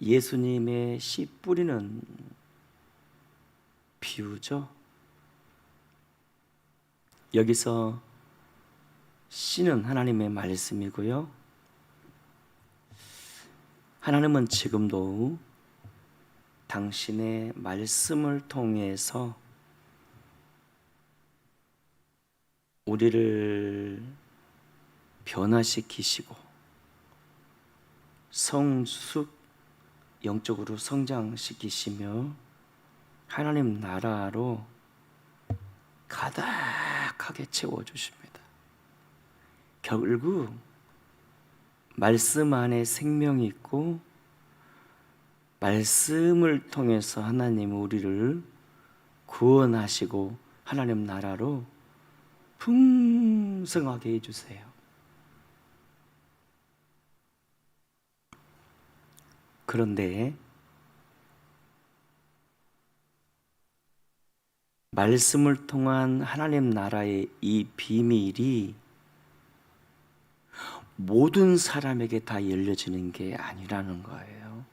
예수님의 씨 뿌리는 비유죠. 여기서 씨는 하나님의 말씀이고요. 하나님은 지금도 당신의 말씀을 통해서 우리를 변화시키시고 성숙 영적으로 성장시키시며 하나님 나라로 가득하게 채워 주십니다. 결국 말씀 안에 생명이 있고 말씀을 통해서 하나님 우리를 구원하시고 하나님 나라로 풍성하게 해주세요. 그런데 말씀을 통한 하나님 나라의 이 비밀이 모든 사람에게 다 열려지는 게 아니라는 거예요.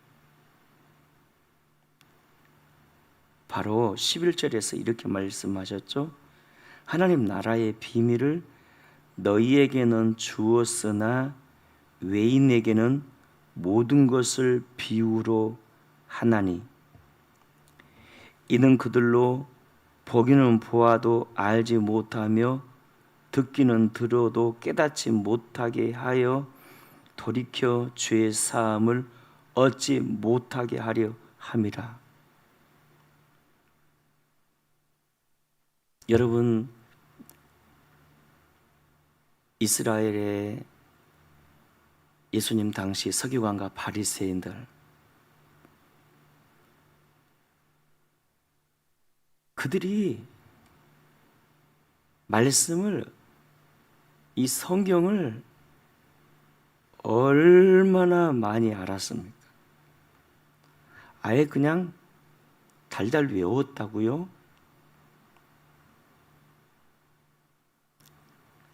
바로 11절에서 이렇게 말씀하셨죠. 하나님 나라의 비밀을 너희에게는 주었으나 외인에게는 모든 것을 비유로 하나니 이는 그들로 보기는 보아도 알지 못하며 듣기는 들어도 깨닫지 못하게 하여 돌이켜 죄 사함을 얻지 못하게 하려 함이라. 여러분 이스라엘의 예수님 당시 서기관과 바리새인들 그들이 말씀을 이 성경을 얼마나 많이 알았습니까? 아예 그냥 달달 외웠다고요?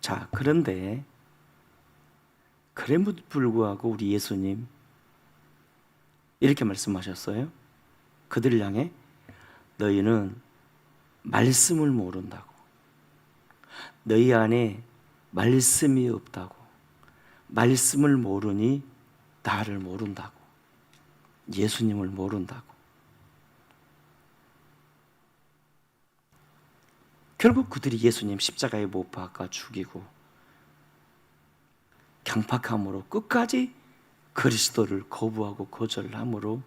자, 그런데 그럼에도 불구하고 우리 예수님 이렇게 말씀하셨어요. 그들을 향해 너희는 말씀을 모른다고. 너희 안에 말씀이 없다고. 말씀을 모르니 나를 모른다고. 예수님을 모른다고. 결국 그들이 예수님 십자가에 못 박아 죽이고 강팍함으로 끝까지 그리스도를 거부하고 거절함으로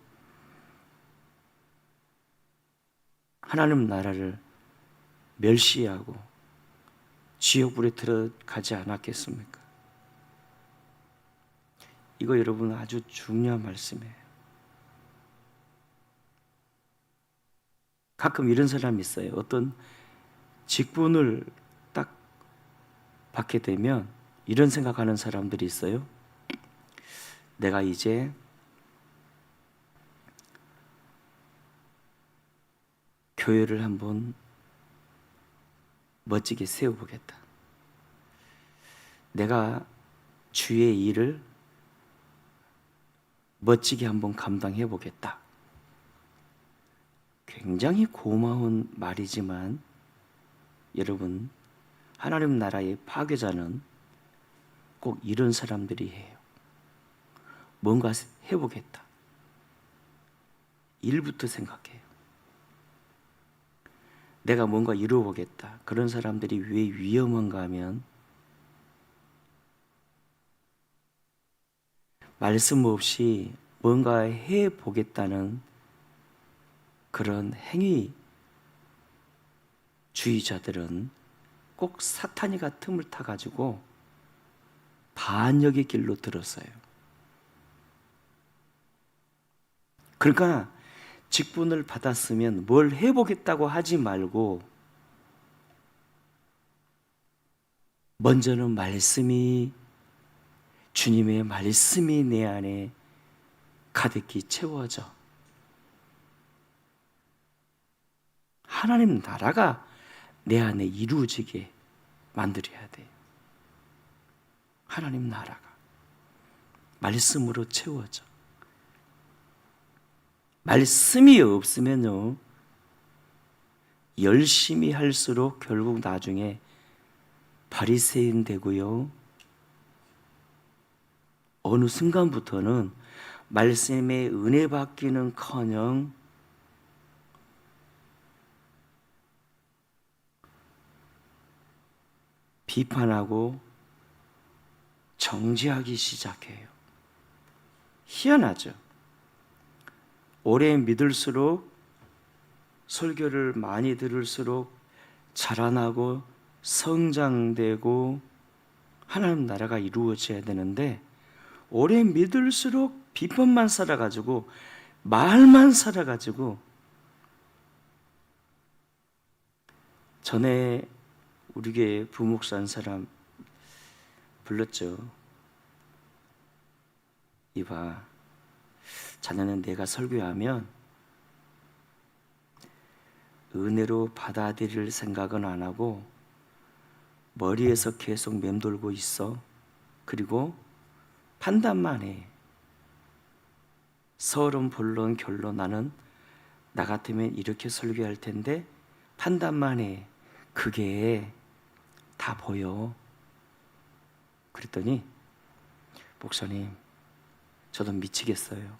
하나님 나라를 멸시하고 지옥불에 들어가지 않았겠습니까? 이거 여러분 아주 중요한 말씀이에요. 가끔 이런 사람이 있어요. 어떤 직분을 딱 받게 되면 이런 생각하는 사람들이 있어요. 내가 이제 교회를 한번 멋지게 세워보겠다. 내가 주의 일을 멋지게 한번 감당해 보겠다. 굉장히 고마운 말이지만 여러분 하나님 나라의 파괴자는 꼭 이런 사람들이 해요. 뭔가 해보겠다. 일부터 생각해요. 내가 뭔가 이루어보겠다. 그런 사람들이 왜 위험한가 하면 말씀 없이 뭔가 해보겠다는 그런 행위 주의자들은 꼭 사탄이가 틈을 타가지고 반역의 길로 들었어요. 그러니까 직분을 받았으면 뭘 해보겠다고 하지 말고 먼저는 말씀이 주님의 말씀이 내 안에 가득히 채워져 하나님 나라가 내 안에 이루어지게 만들어야 돼. 하나님 나라가 말씀으로 채워져. 말씀이 없으면요. 열심히 할수록 결국 나중에 바리새인 되고요. 어느 순간부터는 말씀의 은혜 받기는커녕 비판하고 정지하기 시작해요. 희한하죠. 오래 믿을수록 설교를 많이 들을수록 자라나고 성장되고 하나님 나라가 이루어져야 되는데 오래 믿을수록 비판만 살아가지고 말만 살아가지고 전에 우리 교회 부목사 한 사람 불렀죠. 이봐, 자네는 내가 설교하면 은혜로 받아들일 생각은 안 하고 머리에서 계속 맴돌고 있어. 그리고 판단만 해. 서론, 본론, 결론 나는 나 같으면 이렇게 설교할 텐데 판단만 해. 그게 다 보여. 그랬더니 목사님, 저도 미치겠어요.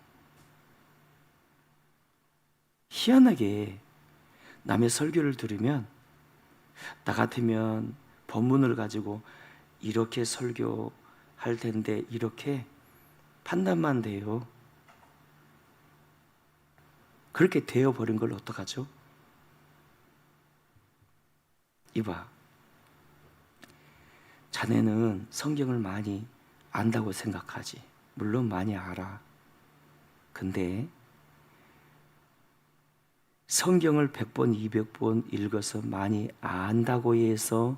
희한하게 남의 설교를 들으면 나 같으면 본문을 가지고 이렇게 설교할 텐데 이렇게 판단만 돼요. 그렇게 되어 버린 걸 어떡하죠? 이봐. 자네는 성경을 많이 안다고 생각하지. 물론 많이 알아. 근데 성경을 100번, 200번 읽어서 많이 안다고 해서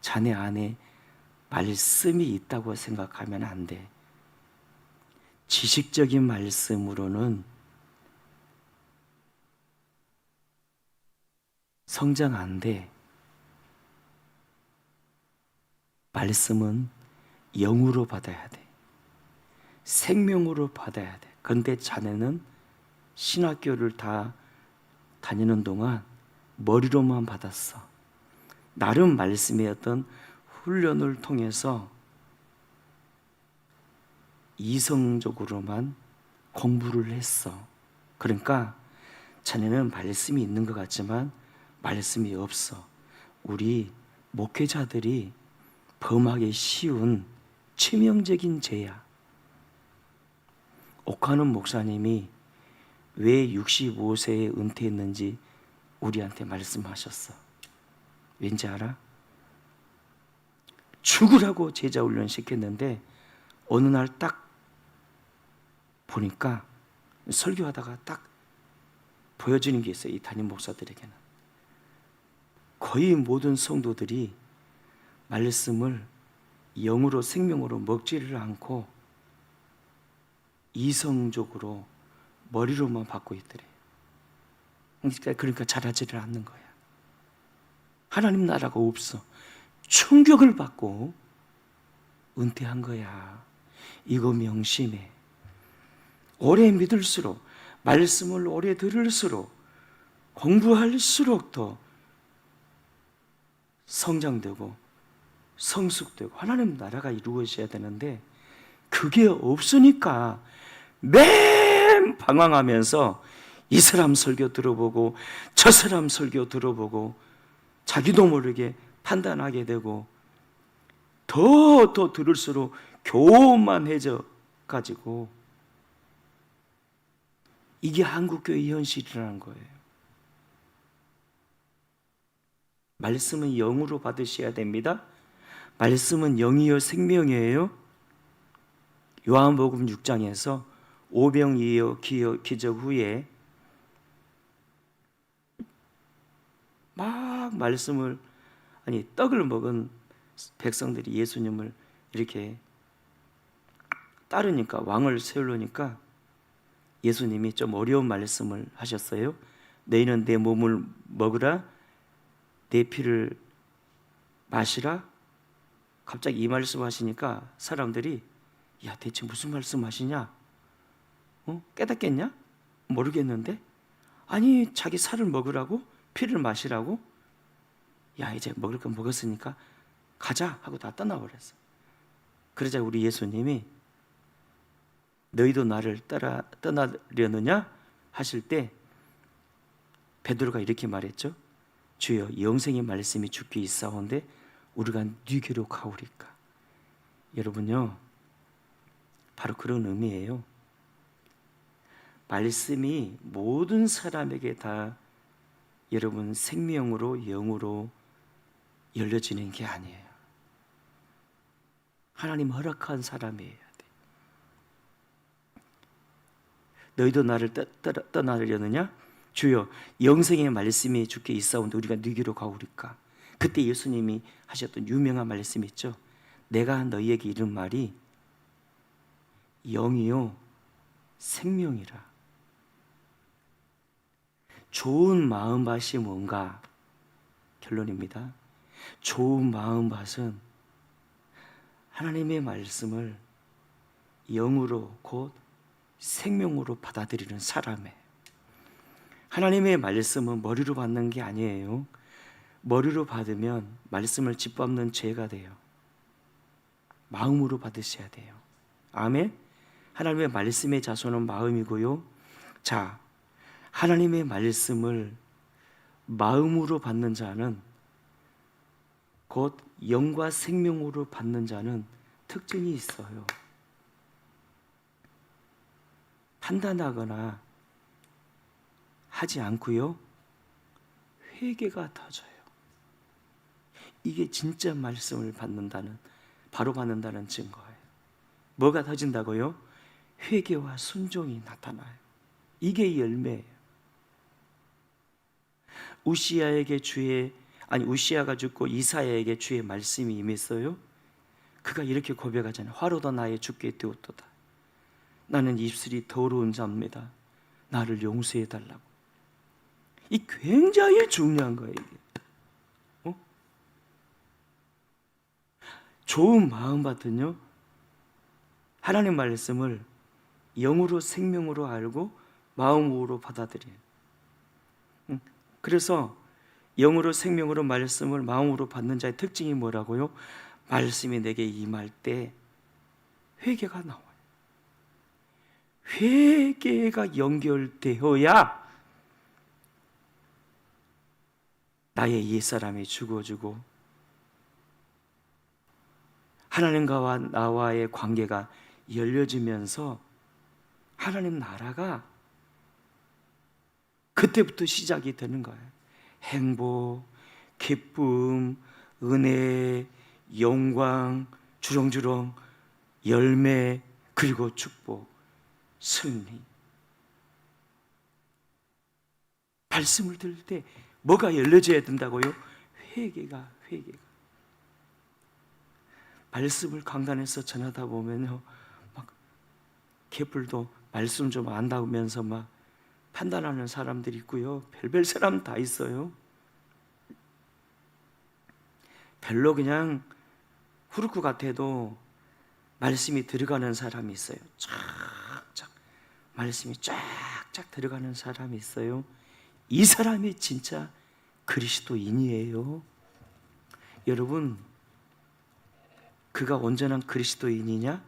자네 안에 말씀이 있다고 생각하면 안 돼. 지식적인 말씀으로는 성장 안 돼. 말씀은 영으로 받아야 돼. 생명으로 받아야 돼. 그런데 자네는 신학교를 다 다니는 동안 머리로만 받았어. 나름 어떤 훈련을 통해서 이성적으로만 공부를 했어. 그러니까 자네는 말씀이 있는 것 같지만 말씀이 없어. 우리 목회자들이 범하기 쉬운 치명적인 죄야. 옥하는 목사님이 왜 65세에 은퇴했는지 우리한테 말씀하셨어. 왠지 알아? 죽으라고 제자 훈련 시켰는데 어느 날 딱 보니까 설교하다가 딱 보여지는 게 있어요. 이 담임 목사들에게는. 거의 모든 성도들이 말씀을 영으로 생명으로 먹지를 않고 이성적으로 머리로만 받고 있더래. 그러니까, 그러니까 잘하지를 않는 거야. 하나님 나라가 없어. 충격을 받고 은퇴한 거야. 이거 명심해. 오래 믿을수록, 말씀을 오래 들을수록, 공부할수록 더 성장되고 성숙되고 하나님 나라가 이루어져야 되는데 그게 없으니까 맨 방황하면서 이 사람 설교 들어보고 저 사람 설교 들어보고 자기도 모르게 판단하게 되고 더더 들을수록 교만해져 가지고 이게 한국교회 현실이라는 거예요. 말씀은 영으로 받으셔야 됩니다. 말씀은 영이요 생명이에요. 요한복음 6장에서 오병이어 기적 후에 막 말씀을 아니 떡을 먹은 백성들이 예수님을 이렇게 따르니까 왕을 세우려니까 예수님이 좀 어려운 말씀을 하셨어요. 너희는 내 몸을 먹으라, 내 피를 마시라. 갑자기 이 말씀 하시니까 사람들이 야 대체 무슨 말씀 하시냐? 어? 깨닫겠냐? 모르겠는데 아니 자기 살을 먹으라고 피를 마시라고 야 이제 먹을 거 먹었으니까 가자 하고 다 떠나버렸어. 그러자 우리 예수님이 너희도 나를 따라 떠나려느냐 하실 때 베드로가 이렇게 말했죠. 주여 영생의 말씀이 주께 있사온데 우리가 네게로 가오리까. 여러분요. 바로 그런 의미예요. 말씀이 모든 사람에게 다 여러분 생명으로 영으로 열려지는 게 아니에요. 하나님 허락한 사람이에요. 너희도 나를 떠, 떠, 떠나려느냐? 주여 영생의 말씀이 주께 있사온데 우리가 네게로 가오리까? 그때 예수님이 하셨던 유명한 말씀 있죠. 내가 너희에게 이른 말이 영이요 생명이라. 좋은 마음밭이 뭔가 결론입니다. 좋은 마음밭은 하나님의 말씀을 영으로 곧 생명으로 받아들이는 사람에 하나님의 말씀은 머리로 받는 게 아니에요. 머리로 받으면 말씀을 짓밟는 죄가 돼요. 마음으로 받으셔야 돼요. 아멘. 하나님의 말씀의 자손은 마음이고요. 자, 하나님의 말씀을 마음으로 받는 자는 곧 영과 생명으로 받는 자는 특징이 있어요. 판단하거나 하지 않고요. 회개가 터져요. 이게 진짜 말씀을 받는다는 바로 받는다는 증거예요. 뭐가 터진다고요? 회개와 순종이 나타나요. 이게 열매예요. 우시야에게 주의 아니 우시야가 죽고 이사야에게 주의 말씀이 임했어요. 그가 이렇게 고백하잖아요. 화로다 나의 죽게 되었도다. 나는 입술이 더러운 자입니다. 나를 용서해 달라고. 이 굉장히 중요한 거예요. 어? 좋은 마음 같은요. 하나님 말씀을 영으로 생명으로 알고 마음으로 받아들여요. 응? 그래서 영으로 생명으로 말씀을 마음으로 받는 자의 특징이 뭐라고요? 말씀이 내게 임할 때 회개가 나와요. 회개가 연결되어야 나의 옛사람이 죽어지고 하나님과 나와의 관계가 열려지면서 하나님 나라가 그때부터 시작이 되는 거예요. 행복, 기쁨, 은혜, 영광, 주렁주렁, 열매, 그리고 축복, 승리. 말씀을 들을 때 뭐가 열려져야 된다고요? 회개가, 회개가. 말씀을 강단에서 전하다 보면요, 막 개뿔도 말씀 좀 안다면서 막 판단하는 사람들이 있고요. 별별 사람 다 있어요. 별로 그냥 후루쿠 같아도 말씀이 들어가는 사람이 있어요. 쫙쫙 말씀이 쫙쫙 들어가는 사람이 있어요. 이 사람이 진짜 그리스도인이에요. 여러분, 그가 온전한 그리스도인이냐?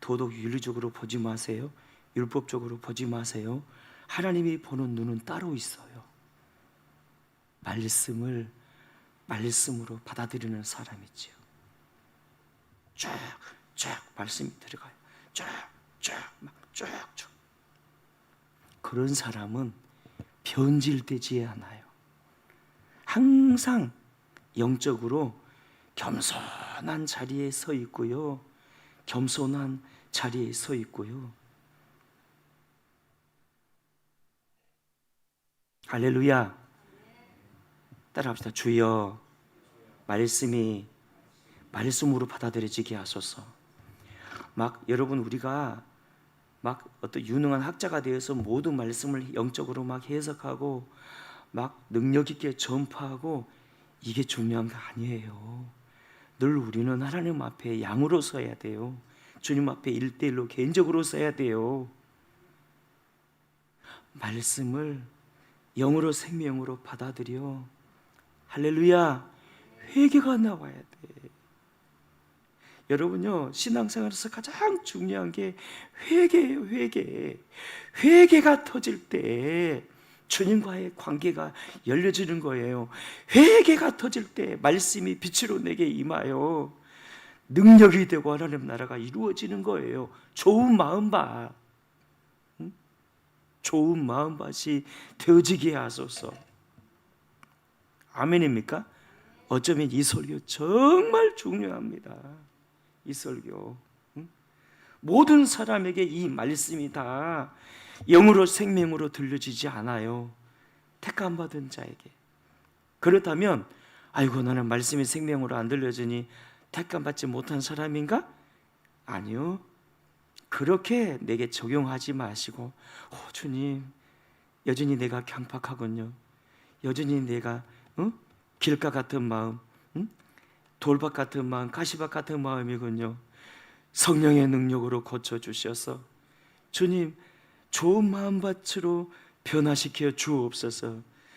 도덕 윤리적으로 보지 마세요. 율법적으로 보지 마세요. 하나님이 보는 눈은 따로 있어요. 말씀을 말씀으로 받아들이는 사람이지요. 쫙, 쫙 말씀이 들어가요. 쫙, 쫙, 막 쫙, 쫙. 그런 사람은 변질되지 않아요. 항상 영적으로 겸손한 자리에 서 있고요. 겸손한 자리에 서 있고요. 할렐루야. 따라합시다. 주여, 말씀이 말씀으로 받아들여지게 하소서. 막 여러분 우리가 막 어떤 유능한 학자가 되어서 모든 말씀을 영적으로 막 해석하고 막 능력 있게 전파하고 이게 중요한 게 아니에요. 늘 우리는 하나님 앞에 양으로 서야 돼요. 주님 앞에 일대일로 개인적으로 서야 돼요. 말씀을 영으로 생명으로 받아들여 할렐루야 회개가 나와야 돼. 여러분요 신앙생활에서 가장 중요한 게 회개예요 회개. 회개가 터질 때 주님과의 관계가 열려지는 거예요. 회개가 터질 때 말씀이 빛으로 내게 임하여 능력이 되고 하나님 나라가 이루어지는 거예요. 좋은 마음밭, 응? 좋은 마음밭이 되어지게 하소서. 아멘입니까? 어쩌면 이 설교 정말 중요합니다. 이 설교. 응? 모든 사람에게 이 말씀이 다 영으로 생명으로 들려지지 않아요. 택감 받은 자에게. 그렇다면 아이고 나는 말씀이 생명으로 안 들려지니 택감 받지 못한 사람인가? 아니요. 그렇게 내게 적용하지 마시고 오 주님 여전히 내가 강팍하군요. 여전히 내가 어? 길가 같은 마음, 응? 돌밭 같은 마음, 가시밭 같은 마음이군요. 성령의 능력으로 고쳐 주셔서 주님 좋은 마음밭으로 변화시켜 주옵소서.